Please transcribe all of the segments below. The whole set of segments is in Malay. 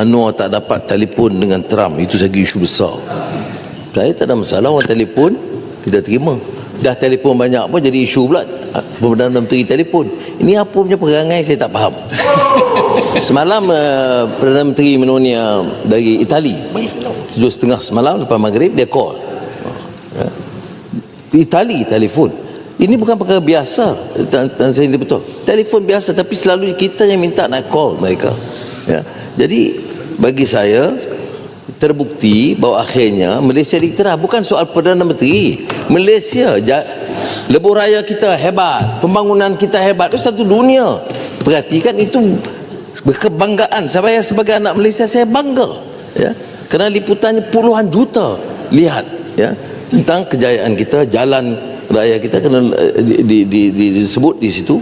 Anwar tak dapat telefon dengan Trump. Itu segi isu besar. Saya tak ada masalah orang telefon kita terima. Dah telefon banyak pun jadi isu pula. Perdana Menteri telefon. Ini apa punya perangai saya tak faham. Semalam uh, Perdana Menteri Menonia dari Itali. Tujuh setengah semalam lepas maghrib dia call. Ya. Itali telefon. Ini bukan perkara biasa dan saya ini betul. Telefon biasa tapi selalu kita yang minta nak call mereka. Ya. jadi bagi saya terbukti bahawa akhirnya Malaysia dikterah bukan soal Perdana Menteri. Malaysia lebuh raya kita hebat pembangunan kita hebat. Itu satu dunia. Perhatikan itu kebanggaan saya sebagai anak Malaysia saya bangga ya. Kerana liputannya puluhan juta lihat ya tentang kejayaan kita jalan raya kita kena eh, di, di, di, di, disebut di situ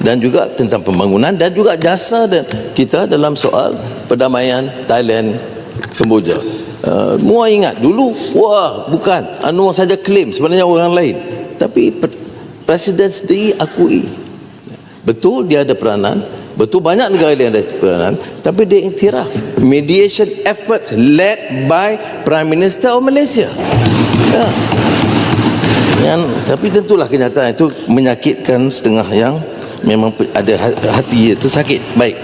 dan juga tentang pembangunan dan juga jasa kita dalam soal perdamaian Thailand Kemboja. Uh, Mua ingat dulu wah bukan Anwar saja klaim sebenarnya orang lain tapi presiden sendiri akui betul dia ada peranan betul banyak negara yang ada peranan tapi dia iktiraf mediation efforts led by Prime Minister of Malaysia ya. yang, tapi tentulah kenyataan itu menyakitkan setengah yang memang ada ha- hati tersakit. Baik.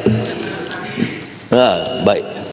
Ha, baik